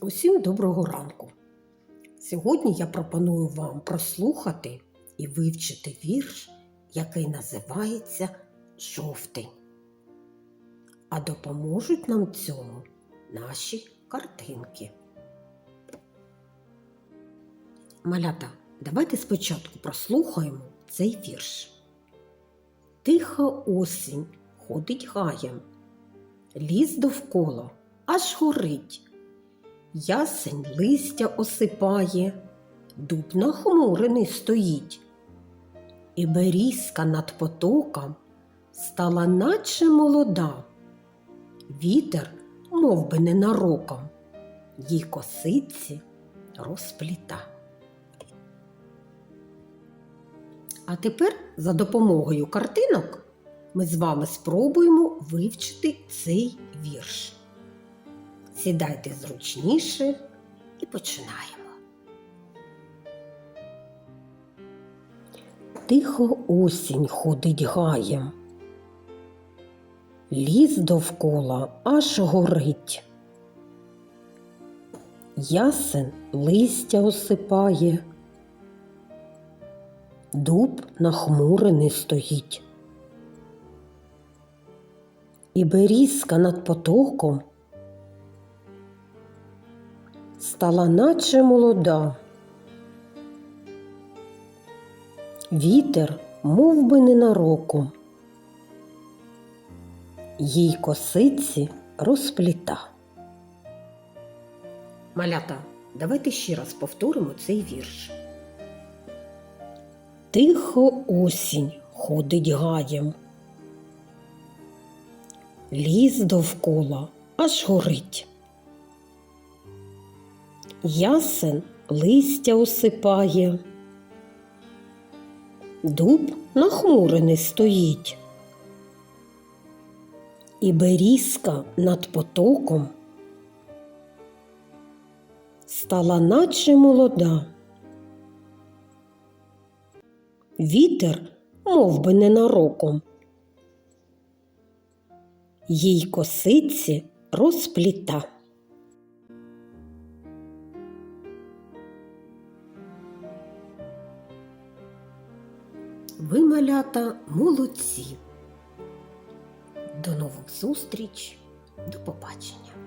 Усім доброго ранку. Сьогодні я пропоную вам прослухати і вивчити вірш, який називається Жовтень. А допоможуть нам цьому наші картинки. Малята, давайте спочатку прослухаємо цей вірш. Тиха осінь ходить гаєм, ліс довкола аж горить. Ясень листя осипає, дуб нахмурений стоїть, і берізка над потоком стала наче молода. Вітер, мов би ненароком, їй косиці розпліта. А тепер за допомогою картинок ми з вами спробуємо вивчити цей вірш. Сідайте зручніше і починаємо. Тихо осінь ходить гаєм. Ліс довкола аж горить. Ясен листя осипає. Дуб нахмурений стоїть. І берізка над потоком стала наче молода. Вітер мов би ненароком, їй косиці розпліта. Малята, давайте ще раз повторимо цей вірш. Тихо осінь ходить гаєм. Ліс довкола аж горить. Ясен листя осипає, дуб нахмурений стоїть, і берізка над потоком стала наче молода. Вітер мов би ненароком, їй косиці розпліта. Ви, малята, молодці. До нових зустріч, до побачення.